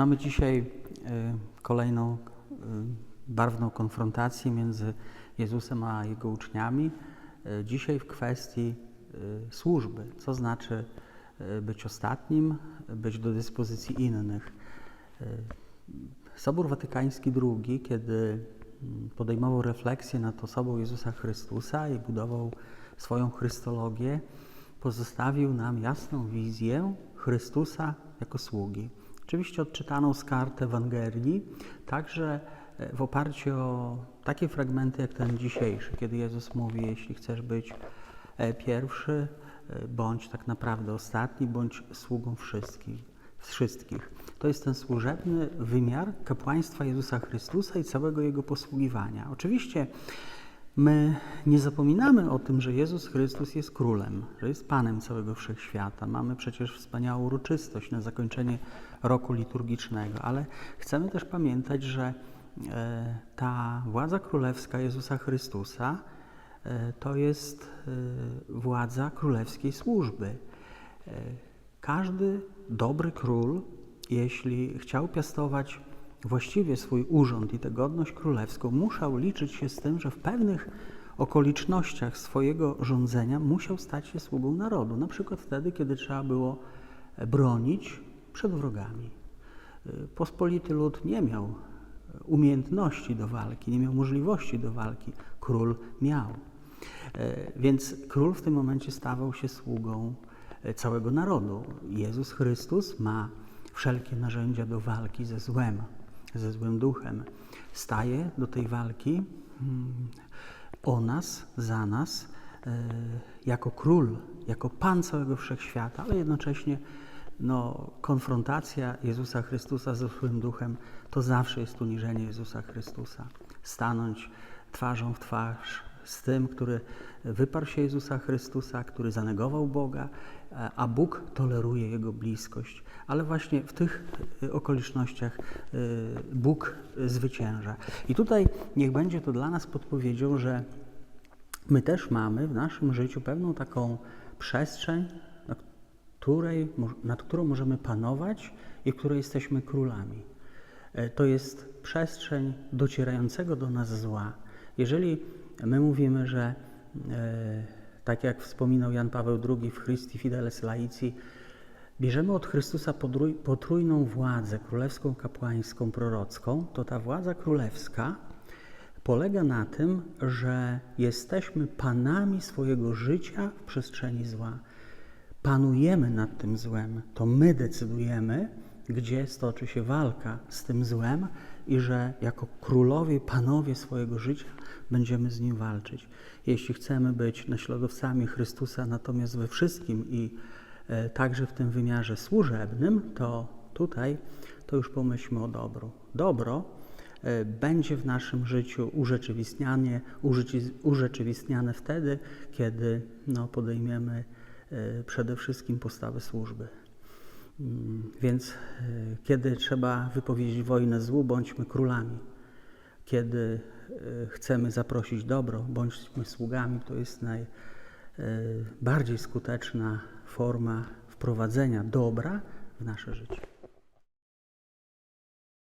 Mamy dzisiaj y, kolejną y, barwną konfrontację między Jezusem a Jego uczniami. Y, Dzisiaj w kwestii służby, co znaczy być ostatnim, być do dyspozycji innych. Sobór Watykański II, kiedy mm, podejmował refleksję nad osobą Jezusa Chrystusa i budował swoją Chrystologię, pozostawił nam jasną wizję Chrystusa jako sługi. Oczywiście odczytaną z kart Ewangelii, także e, w oparciu o takie fragmenty jak ten dzisiejszy, kiedy Jezus mówi, jeśli chcesz być e, pierwszy, e, bądź tak naprawdę ostatni, bądź sługą wszystkich. wszystkich. To jest ten służebny wymiar kapłaństwa Jezusa Chrystusa i całego Jego posługiwania. Oczywiście my nie zapominamy o tym, że Jezus Chrystus jest królem, że jest Panem całego wszechświata. Mamy przecież wspaniałą uroczystość na zakończenie roku liturgicznego, ale chcemy też pamiętać, że e, ta władza królewska Jezusa Chrystusa e, to jest e, władza królewskiej służby. Każdy dobry król, jeśli chciał piastować właściwie swój urząd i tę godność królewską, musiał liczyć się z tym, że w pewnych okolicznościach swojego rządzenia musiał stać się sługą narodu. Na przykład wtedy, kiedy trzeba było bronić przed wrogami. Pospolity lud nie miał umiejętności do walki, nie miał możliwości do walki. Król miał. Więc król w tym momencie stawał się sługą całego narodu. Jezus Chrystus ma wszelkie narzędzia do walki ze złem, ze złym duchem. Staje do tej walki mm, o nas, za nas, e, jako król, jako pan całego wszechświata, ale jednocześnie no, konfrontacja Jezusa Chrystusa ze złym duchem to zawsze jest uniżenie Jezusa Chrystusa. Stanąć twarzą w twarz z tym, który wyparł się Jezusa Chrystusa, który zanegował Boga, a Bóg toleruje Jego bliskość. Ale właśnie w tych e, okolicznościach e, Bóg zwycięża. I tutaj niech będzie to dla nas podpowiedzią, że my też mamy w naszym życiu pewną taką przestrzeń, na której, nad którą możemy panować i w której jesteśmy królami. E, To jest przestrzeń docierającego do nas zła. Jeżeli my mówimy, że e, tak jak wspominał Jan Paweł II w Christi Fideles Laici, bierzemy od Chrystusa potrójną władzę królewską, kapłańską, prorocką, to ta władza królewska polega na tym, że jesteśmy panami swojego życia w przestrzeni zła. Panujemy nad tym złem. To my decydujemy, gdzie stoczy się walka z tym złem i że jako królowie, panowie swojego życia będziemy z nim walczyć. Jeśli chcemy być naśladowcami Chrystusa, natomiast we wszystkim i e, także w tym wymiarze służebnym, to tutaj to już pomyślmy o dobru. Dobro e, będzie w naszym życiu urzeczywistnianie, urzeczy- urzeczywistniane wtedy, kiedy no, podejmiemy e, przede wszystkim postawę służby. Mm, Więc e, kiedy trzeba wypowiedzieć wojnę złu, bądźmy królami. Kiedy e, chcemy zaprosić dobro, bądźmy sługami. To jest najbardziej skuteczna forma wprowadzenia dobra w nasze życie.